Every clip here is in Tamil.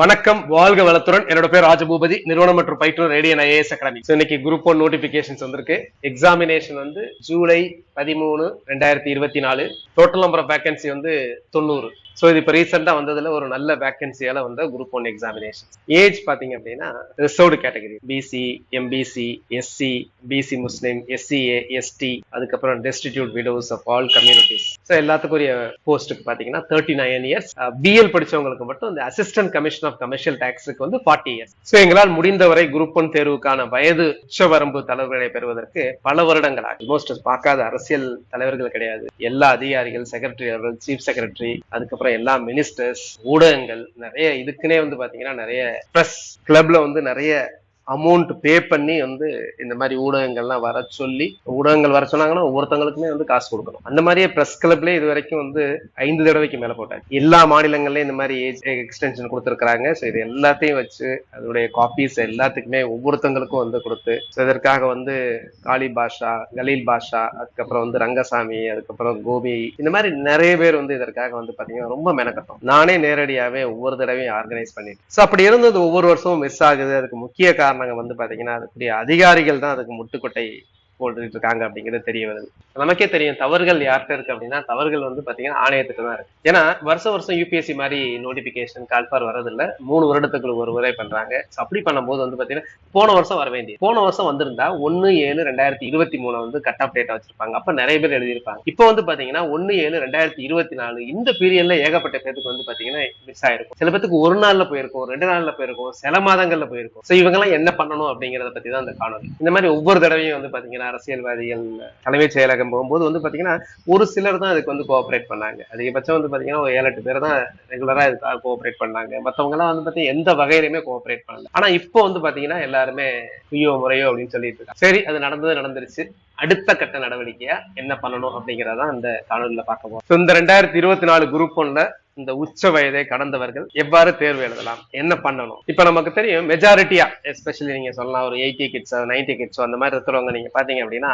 வணக்கம் வாழ்க வளத்துடன். என்னோட பேர் ராஜபூபதி. நிறுவனம் மற்றும் பயிற்றுனர் ரேடியன் ஐஏஎஸ் அகாடமி. இன்னைக்கு குரூப் ஒன் நோட்டிபிகேஷன்ஸ் வந்திருக்கு. எக்ஸாமினேஷன் வந்து ஜூலை பதிமூணு ரெண்டாயிரத்தி இருபத்தி நாலு. டோட்டல் நம்பர் ஆஃப் வேகன்சி வந்து தொண்ணூறு. ஸோ இது இப்போ ரீசெண்டாக வந்ததுல ஒரு நல்ல வேக்கன்சியால் வந்த குரூப் ஒன் எக்ஸாமினேஷன் ஏஜ் பார்த்தீங்க அப்படின்னா reserved category BC MBC SC BC Muslim SCA ST அதுக்கப்புறம் destitute widows of all communities so எல்லாத்துக்குரிய போஸ்ட்டுக்கு பார்த்தீங்கன்னா தேர்ட்டி நைன் இயர்ஸ் பிஎல் படிச்சவங்களுக்கு மட்டும் இந்த அசிஸ்டன்ட் கமிஷன் ஆஃப் கமர்ஷியல் டாக்ஸுக்கு வந்து ஃபார்ட்டி இயர்ஸ் ஸோ எங்களால் முடிந்தவரை குரூப் ஒன் தேர்வுக்கான வயது உச்சவரம்பு தலைவர்களை பெறுவதற்கு பல வருடங்களாக ஆல்மோஸ்ட் பார்க்காத அரசியல் தலைவர்கள் கிடையாது. எல்லா அதிகாரிகள் செக்ரட்டரி அவர்கள் சீஃப் செக்ரட்டரி அதுக்கப்புறம் எல்லா மினிஸ்டர்ஸ் ஊடகங்கள் நிறைய இதுக்குன்னே வந்து பாத்தீங்கன்னா நிறைய பிரஸ் கிளப்ல வந்து நிறைய அமௌண்ட் பே பண்ணி வந்து இந்த மாதிரி ஊடகங்கள்லாம் வர சொல்லி ஊடகங்கள் வர சொன்னாங்கன்னா ஒவ்வொருத்தங்களுக்குமே வந்து காசு கொடுக்கணும். அந்த மாதிரியே பிரஸ் கிளப்லயே இது வரைக்கும் வந்து ஐந்து தடவைக்கு மேல போட்டாங்க. எல்லா மாநிலங்கள்லயும் இந்த மாதிரி ஏஜ் எக்ஸ்டென்ஷன் கொடுத்துருக்காங்க ஸோ இது எல்லாத்தையும் வச்சு அதோடைய காப்பீஸ் எல்லாத்துக்குமே ஒவ்வொருத்தங்களுக்கும் வந்து கொடுத்து ஸோ இதற்காக வந்து காளி பாஷா கலீல் பாஷா அதுக்கப்புறம் வந்து ரங்கசாமி அதுக்கப்புறம் கோபி இந்த மாதிரி நிறைய பேர் வந்து இதற்காக வந்து பாத்தீங்கன்னா ரொம்ப மெனக்கட்டும். நானே நேரடியாவே ஒவ்வொரு தடவையும் ஆர்கனைஸ் பண்ணிட்டு ஸோ அப்படி இருந்தது ஒவ்வொரு வருஷமும் மிஸ் ஆகுது. அதுக்கு முக்கிய காரணம் காரணங்க வந்து பாத்தீங்கன்னா அதுக்குரிய அதிகாரிகள் தான் அதுக்கு முட்டுக்கொட்டை போட்டுட்டு இருக்காங்க அப்படிங்கிறது தெரிய வருது. நமக்கே தெரியும் தவறுகள் யார்கிட்ட இருக்கு அப்படின்னா தவறுகள் வந்து பாத்தீங்கன்னா ஆணையத்துக்கு தான் இருக்கு. ஏன்னா வருஷம் வருஷம் யூபிஎஸ்சி மாதிரி நோட்டிபிகேஷன் கால்பார் வரதில்ல மூணு வருடத்துக்குள்ள ஒரு முறை பண்றாங்க. அப்படி பண்ணும்போது வந்து பாத்தீங்கன்னா போன வருஷம் வர வேண்டியது. போன வருஷம் வந்திருந்தா ஒன்னு ஏழு ரெண்டாயிரத்தி இருபத்தி மூணு வந்து கட் ஆஃப் டேட்டா வச்சிருப்பாங்க. அப்ப நிறைய பேர் எழுதியிருப்பாங்க. இப்போ வந்து பாத்தீங்கன்னா ஒன்னு ஏழு ரெண்டாயிரத்தி இருபத்தி நாலு இந்த பீரியட்ல ஏகப்பட்ட பேருக்கு வந்து பாத்தீங்கன்னா மிஸ் ஆயிருக்கும். சில பேருக்கு ஒரு நாள்ல போயிருக்கும் ரெண்டு நாள்ல போயிருக்கும் சில மாதங்கள்ல போயிருக்கும். சோ இவங்க எல்லாம் என்ன பண்ணணும் அப்படிங்கறத பத்தி தான் இந்த காணொலி இந்த மாதிரி ஒவ்வொரு தடவையும் வந்து பாத்தீங்கன்னா அரசியல்வாதிகள் தலைமைச் செயலகம் போகும்போது வந்து பாத்தீங்கன்னா ஒரு சிலர் தான் இதுக்கு வந்து கோஆபரேட் பண்ணாங்க. அதிகபட்சம் வந்து பாத்தீங்கன்னா ஒரு ஏழு எட்டு பேர் தான் ரெகுலரா இதுக்காக கோஆபரேட் பண்ணாங்க. மத்தவங்க எல்லாம் வந்து பாத்தீங்கன்னா எந்த வகையிலுமே கோஆபரேட் பண்ணல. ஆனா இப்போ வந்து பாத்தீங்கன்னா எல்லாருமே ஐயோ முறையோ அப்படின்னு சொல்லிட்டு இருக்காங்க. சரி அது நடந்தது நடந்துருச்சு. அடுத்த கட்ட நடவடிக்கையா என்ன பண்ணணும் அப்படிங்கறத இந்த காணொலியில பார்க்க போறோம். இந்த ரெண்டாயிரத்தி இருபத்தி நாலு குரூப் ஒன்ல இந்த உச்ச வயதை கடந்தவர்கள் எவ்வாறு தேர்வு எழுதலாம்? என்ன பண்ணணும்? இப்ப நமக்கு தெரியும் மெஜாரிட்டியா எஸ்பெஷலி நீங்க சொல்லலாம் ஒரு எயிட்டி கிட்ஸ் நைன்டி கிட்ஸ் அந்த மாதிரி இருக்கிறவங்க நீங்க பாத்தீங்க அப்படின்னா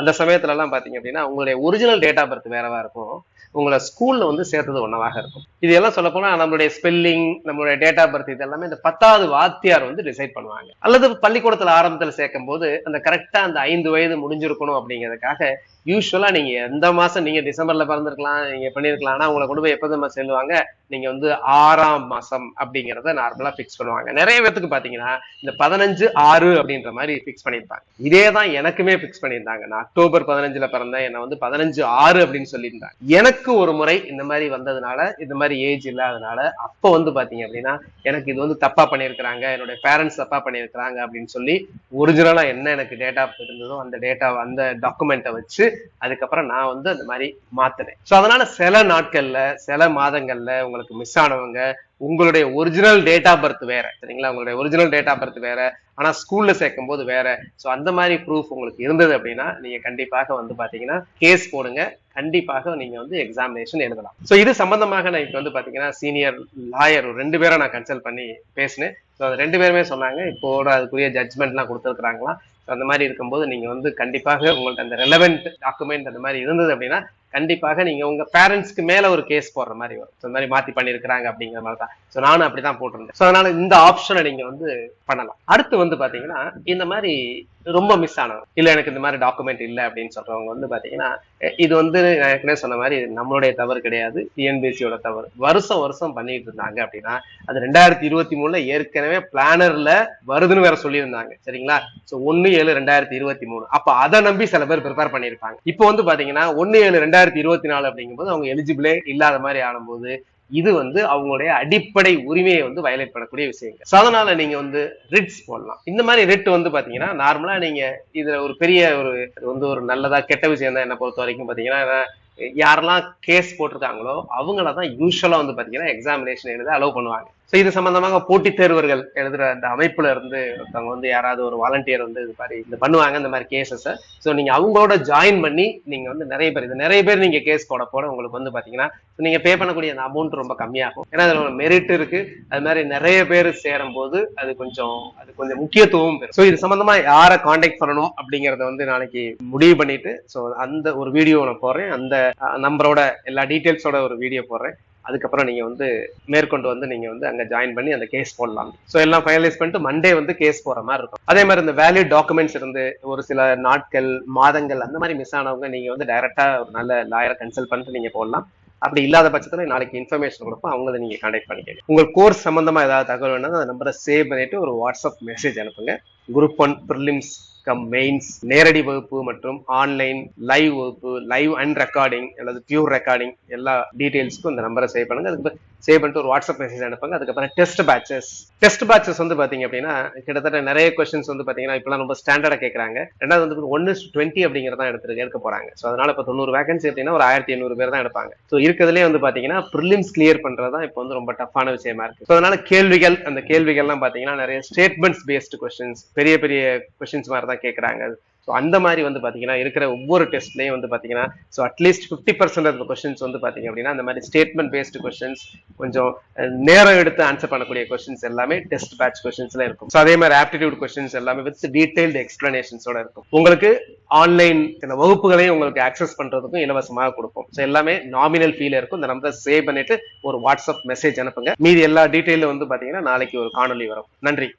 அந்த சமயத்துல எல்லாம் பாத்தீங்க அப்படின்னா உங்களுடைய ஒரிஜினல் டேட் ஆஃப் பர்த் வேறவா இருக்கும். உங்களை ஸ்கூல்ல வந்து சேர்த்தது ஒன்னவாக இருக்கும். இது எல்லாம் சொல்ல போனா நம்மளுடைய ஸ்பெல்லிங் நம்மளுடைய டேட் ஆஃப் பர்த் இது எல்லாமே இந்த பத்தாவது வாத்தியார் வந்து டிசைட் பண்ணுவாங்க. அல்லது பள்ளிக்கூடத்துல ஆரம்பத்துல சேர்க்கும் போது அந்த கரெக்டா அந்த ஐந்து வயது முடிஞ்சிருக்கணும் அப்படிங்கிறதுக்காக யூஸ்வலா நீங்க எந்த மாசம் நீங்க டிசம்பர்ல பிறந்திருக்கலாம் நீங்க பண்ணிருக்கலாம் ஆனா உங்களை கொண்டு போய் எப்போ தெரியுமா செல்லுவாங்க நீங்க வந்து ஆறாம் மாசம் அப்படிங்கறத நார்மலா பிக்ஸ் பண்ணுவாங்க. நிறைய பேத்துக்கு பாத்தீங்கன்னா இந்த பதினஞ்சு ஆறு அப்படின்ற மாதிரி பிக்ஸ் பண்ணியிருப்பாங்க. இதே தான் எனக்குமே பிக்ஸ் பண்ணியிருந்தாங்க. நான் அக்டோபர் பதினஞ்சுல பிறந்தேன். என்ன வந்து பதினஞ்சு ஆறு அப்படின்னு சொல்லியிருந்தாங்க. எனக்கு ஒரு முறை இந்த மாதிரி வந்ததுனால இந்த மாதிரி ஏஜ் இல்லாதனால அப்போ வந்து பாத்தீங்க அப்படின்னா எனக்கு இது வந்து தப்பா பண்ணியிருக்கிறாங்க. என்னுடைய பேரண்ட்ஸ் தப்பா பண்ணியிருக்கிறாங்க அப்படின்னு சொல்லி ஒரிஜினலா என்ன எனக்கு டேட்டா இருந்ததோ அந்த டேட்டா அந்த டாக்குமெண்ட்டை வச்சு அதுக்கப்புறம் நான் வந்து அந்த மாதிரி மாத்தினேன். ஸோ அதனால சில நாட்கள்ல சில மாதங்கள்ல உங்களுக்கு மிஸ் ஆனவங்க உங்களுடைய ஒரிஜினல் டேட் ஆஃப் பர்த் வேற சரிங்களா? உங்களுடைய ஒரிஜினல் டேட் ஆஃப் பர்த் வேற ஆனா ஸ்கூல்ல சேர்க்கும் போது வேற. ஸோ அந்த மாதிரி ப்ரூஃப் உங்களுக்கு இருந்தது அப்படின்னா நீங்க கண்டிப்பாக வந்து பாத்தீங்கன்னா கேஸ் போடுங்க. கண்டிப்பாக நீங்க வந்து எக்ஸாமினேஷன் எழுதலாம். ஸோ இது சம்பந்தமாக நான் இப்போ வந்து பாத்தீங்கன்னா சீனியர் லாயர் ரெண்டு பேரை நான் கன்சல்ட் பண்ணி பேசினேன். ஸோ அது ரெண்டு பேருமே சொன்னாங்க இப்போட அதுக்குரிய ஜட்மெண்ட்லாம் கொடுத்துருக்காங்களா அந்த மாதிரி இருக்கும்போது நீங்க வந்து கண்டிப்பாக உங்கள்ட்ட அந்த ரெலவெண்ட் டாக்குமெண்ட் அந்த மாதிரி இருந்தது அப்படின்னா கண்டிப்பாக நீங்க உங்க பேரண்ட்ஸ்க்கு மேல ஒரு கேஸ் போடுற மாதிரி வரும். இந்த மாதிரி மாத்தி பண்ணிருக்கிறாங்க அப்படிங்கிற மாதிரி தான். ஸோ நானும் அப்படிதான் போட்டிருந்தேன். ஸோ அதனால இந்த ஆப்ஷனை நீங்க வந்து பண்ணலாம். அடுத்து வந்து பாத்தீங்கன்னா இந்த மாதிரி ரொம்ப மிஸ் ஆனவங்க இல்ல எனக்கு இந்த மாதிரி டாக்குமெண்ட் இல்லை அப்படின்னு சொல்றவங்க வந்து பாத்தீங்கன்னா இது வந்து நான் ஏற்கனவே சொன்ன மாதிரி நம்மளுடைய தவறு கிடையாது. டிஎன்பிசியோட தவறு. வருஷம் வருஷம் பண்ணிட்டு இருந்தாங்க அப்படின்னா அது ரெண்டாயிரத்தி இருபத்தி மூணுல ஏற்கனவே பிளானர்ல வருதுன்னு வேற சொல்லியிருந்தாங்க. சரிங்களா? சோ ஒன்னு ஏழு ரெண்டாயிரத்தி இருபத்தி மூணு. அப்ப அதை நம்பி சில பேர் ப்ரிப்பேர் பண்ணியிருப்பாங்க. இப்போ வந்து பாத்தீங்கன்னா ஒன்னு ஏழு ரெண்டாயிரத்தி இருபத்தி நாலு அப்படிங்கும்போது அவங்க எலிஜிபிளே இல்லாத மாதிரி ஆனும்போது இது வந்து அவங்களுடைய அடிப்படை உரிமையை வந்து வயலேட் பண்ணக்கூடிய விஷயங்கள். ஸோ அதனால நீங்க வந்து ரிட்ஸ் போடலாம். இந்த மாதிரி ரிட் வந்து பாத்தீங்கன்னா நார்மலா நீங்க இதுல ஒரு பெரிய ஒரு வந்து ஒரு நல்லதா கெட்ட விஷயம் தான் என்ன பொறுத்த வரைக்கும் பாத்தீங்கன்னா யாரெல்லாம் கேஸ் போட்டிருக்காங்களோ அவங்கள தான் யூஸ்வலா வந்து பாத்தீங்கன்னா எக்ஸாமினேஷன் எழுத அலோவ் பண்ணுவாங்க. ஸோ இது சம்பந்தமாக போட்டித் தேர்வர்கள் எழுதுற அந்த அமைப்புல இருந்து ஒருத்தவங்க வந்து யாராவது ஒரு வாலண்டியர் வந்து இது மாதிரி இது பண்ணுவாங்க இந்த மாதிரி கேசஸை ஸோ நீங்க அவங்களோட ஜாயின் பண்ணி நீங்க வந்து நிறைய பேர் இது நிறைய பேர் நீங்க கேஸ் போட போட உங்களுக்கு வந்து பாத்தீங்கன்னா நீங்க பே பண்ணக்கூடிய அந்த அமௌண்ட் ரொம்ப கம்மியாகும். ஏன்னா அதில் ஒரு மெரிட் இருக்கு. அது மாதிரி நிறைய பேர் சேரும் போது அது கொஞ்சம் அது கொஞ்சம் முக்கியத்துவம் பெறும். ஸோ இது சம்பந்தமா யாரை காண்டாக்ட் பண்ணணும் அப்படிங்கறத வந்து நாளைக்கு முடிவு பண்ணிட்டு ஸோ அந்த ஒரு வீடியோ நான் போடுறேன். அந்த நம்பரோட எல்லா டீட்டெயில்ஸோட ஒரு வீடியோ போடுறேன். அதுக்கப்புறம் நீங்க வந்து மேற்கொண்டு வந்து நீங்க வந்து அங்க ஜாயின் பண்ணி அந்த கேஸ் போடலாம். ஸோ எல்லாம் ஃபைனலைஸ் பண்ணிட்டு மண்டே வந்து கேஸ் போற மாதிரி இருக்கும். அதே மாதிரி இந்த வேலிட் டாக்குமெண்ட்ஸ் இருந்து ஒரு சில நாட்கள் மாதங்கள் அந்த மாதிரி மிஸ் ஆனவங்க நீங்க வந்து டைரக்டா ஒரு நல்ல லாயரை கன்சல்ட் பண்ணிட்டு நீங்க போடலாம். அப்படி இல்லாத பட்சத்துல நாளைக்கு இன்ஃபர்மேஷன் கொடுப்போம். அவங்கள நீங்க கான்டாக்ட் பண்ணிக்கங்க. உங்க கோர்ஸ் சம்பந்தமா ஏதாவது தகவல் வேணா அந்த நம்பரை சேவ் பண்ணிட்டு ஒரு வாட்ஸ்அப் மெசேஜ் அனுப்புங்க. Group one prelims cum mains நேரடி வகுப்பு மற்றும் ஆன்லைன் லைவ் வகுப்பு லைவ் அண்ட் ரெக்கார்டிங் அல்லது பியூர் ரெக்கார்டிங் எல்லா டீடைல்ஸ்க்கும் இந்த நம்பரை சேவ் பண்ணுங்க. அதுக்கு சேவ் பண்ணிட்டு ஒரு வாட்ஸ்அப் மெசேஜ் அனுப்புங்க. அதுக்கப்புறம் டெஸ்ட் பேட்சஸ் டெஸ்ட் பேட்சஸ் வந்து பாத்தீங்க அப்படின்னா கிட்டத்தட்ட நிறைய கொஸ்டின்ஸ் வந்து பாத்தீங்கன்னா இப்பெல்லாம் ரொம்ப ஸ்டாண்டர்டா கேட்கறாங்க ரெண்டாவது வந்து ஒன்னு டுவெண்ட்டி அப்படிங்கிறத எடுத்து எடுக்க போறாங்க. ஸோ அதனால இப்போ தொண்ணூறு வேகன்சி அப்படின்னா ஒரு ஆயிரத்தி எண்ணூறு பேர் தான் எடுப்பாங்க. ஸோ இருக்கிறதுலே வந்து பாத்தீங்கன்னா ப்ரிலிம்ஸ் கிளியர் பண்றதா இப்போ வந்து ரொம்ப டஃப்பான விஷயமா இருக்கு. ஸோ அதனால கேள்விகள் அந்த கேள்விகள்லாம் பாத்தீங்கன்னா நிறைய ஸ்டேட்மெண்ட்ஸ் பேஸ்டு கொஸ்டின்ஸ் பெரிய பெரிய கொஸ்டின்ஸ் மாதிரி தான் கேட்குறாங்க ஸோ அந்த மாதிரி வந்து பாத்தீங்கன்னா இருக்கிற ஒவ்வொரு டெஸ்ட்லையும் வந்து பாத்தீங்கன்னா so at least fifty percent of questions வந்து பாத்தீங்க அப்படின்னா அந்த மாதிரி ஸ்டேட்மெண்ட் பேஸ்டு கொஸ்டின்ஸ் கொஞ்சம் நேரம் எடுத்து ஆன்சர் பண்ணக்கூடிய கொஸ்டின்ஸ் எல்லாமே டெஸ்ட் பேட்ச் கொஸ்டின்ஸ்ல இருக்கும். ஸோ அதே மாதிரி ஆப்டிடியூட் கொஸ்டின்ஸ் எல்லாமே வித் டீடைல்டு எக்ஸ்பிளனேஷன்ஸோட இருக்கும். உங்களுக்கு ஆன்லைன் இந்த வகுப்புகளையும் உங்களுக்கு ஆக்சஸ் பண்றதுக்கும் இலவசமாக கொடுப்போம். ஸோ எல்லாமே நாமினல் ஃபீல இருக்கும். இந்த நம்பரை சேவ் பண்ணிட்டு ஒரு வாட்ஸ்அப் மெசேஜ் அனுப்புங்க. மீதி எல்லா டீட்டெயிலும் வந்து பாத்தீங்கன்னா நாளைக்கு ஒரு காணொலி வரும். நன்றி.